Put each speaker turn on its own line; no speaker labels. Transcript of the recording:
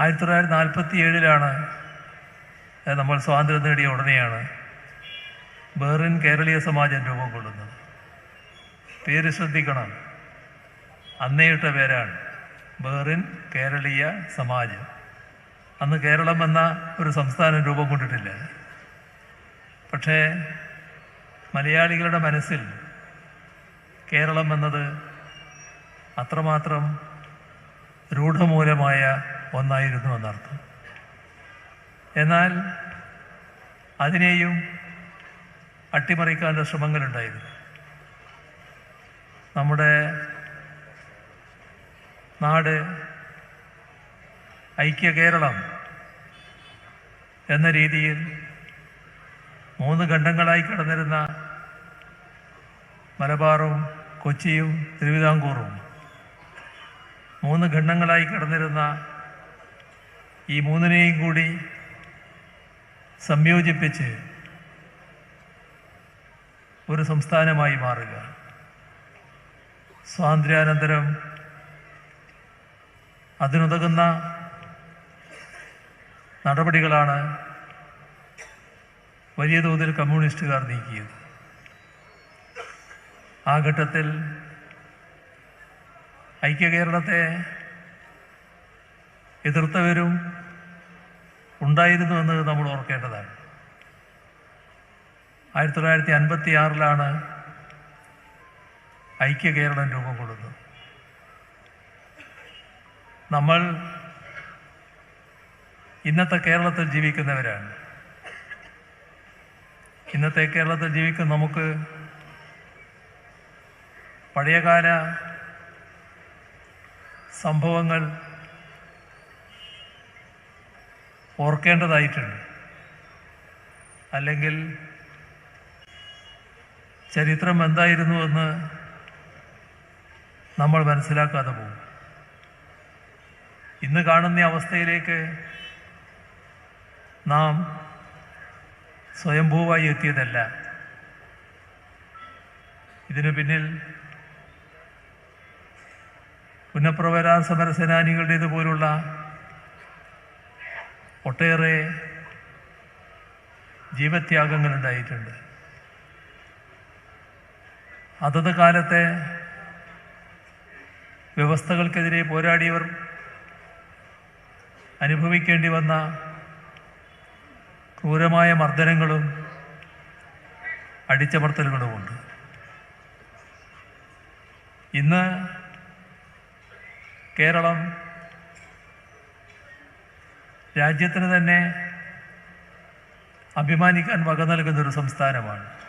ആയിരത്തി തൊള്ളായിരത്തി നാൽപ്പത്തി ഏഴിലാണ് നമ്മൾ സ്വാതന്ത്ര്യം നേടിയ ഉടനെയാണ് ബെറിൻ കേരളീയ സമാജം രൂപം കൊള്ളുന്നത്. പേര് ശ്രദ്ധിക്കണം. അന്നേയിട്ട പേരാണ് ബെറിൻ കേരളീയ സമാജം. അന്ന് കേരളം എന്ന ഒരു സംസ്ഥാനം രൂപം കൊണ്ടിട്ടില്ല. പക്ഷേ മലയാളികളുടെ മനസ്സിൽ കേരളം എന്നത് അത്രമാത്രം രൂഢമൂലമായ ഒന്നായിരുന്നു എന്നർത്ഥം. എന്നാൽ അതിനെയും അട്ടിമറിക്കാന്റെ ശ്രമങ്ങളുണ്ടായിരുന്നു. നമ്മുടെ നാട് ഐക്യ കേരളം എന്ന രീതിയിൽ മൂന്ന് ഖണ്ഡങ്ങളായി കിടന്നിരുന്ന മലബാറും കൊച്ചിയും തിരുവിതാംകൂറും മൂന്ന് ഖണ്ഡങ്ങളായി കിടന്നിരുന്ന ഈ മൂന്നിനെയും കൂടി സംയോജിപ്പിച്ച് ഒരു സംസ്ഥാനമായി മാറുക. സ്വാതന്ത്ര്യാനന്തരം അതിനുതകുന്ന നടപടികളാണ് വലിയ തോതിൽ കമ്മ്യൂണിസ്റ്റുകാർ നീക്കിയത്. ആ ഘട്ടത്തിൽ ഐക്യ കേരളത്തെ എതിർത്തവരും ഉണ്ടായിരുന്നു എന്ന് നമ്മൾ ഓർക്കേണ്ടതാണ്. ആയിരത്തി തൊള്ളായിരത്തി അൻപത്തി ആറിലാണ് ഐക്യ കേരളം രൂപം കൊള്ളുന്നത്. നമ്മൾ ഇന്നത്തെ കേരളത്തിൽ ജീവിക്കുന്നവരാണ്. ഇന്നത്തെ കേരളത്തിൽ ജീവിക്കുന്ന നമുക്ക് പഴയകാല സംഭവങ്ങൾ ഓർക്കേണ്ടതായിട്ടുണ്ട്. അല്ലെങ്കിൽ ചരിത്രം എന്തായിരുന്നു എന്ന് നമ്മൾ മനസ്സിലാക്കാതെ പോകും. ഇന്ന് കാണുന്ന അവസ്ഥയിലേക്ക് നാം സ്വയംഭൂവായി എത്തിയതല്ല. ഇതിനു പിന്നിൽ പുനഃപ്രവരാ സമരസേനാനികളുടേതുപോലുള്ള പോലുള്ള ഒട്ടേറെ ജീവത്യാഗങ്ങൾ ഉണ്ടായിട്ടുണ്ട്. അതത് കാലത്തെ വ്യവസ്ഥകൾക്കെതിരെ പോരാടിയവർ അനുഭവിക്കേണ്ടി വന്ന ക്രൂരമായ മർദ്ദനങ്ങളും അടിച്ചമർത്തലുകളുമുണ്ട്. ഇന്ന് കേരളം രാജ്യത്തിന് തന്നെ അഭിമാനിക്കാൻ വക നൽകുന്ന ഒരു സംസ്ഥാനമാണ്.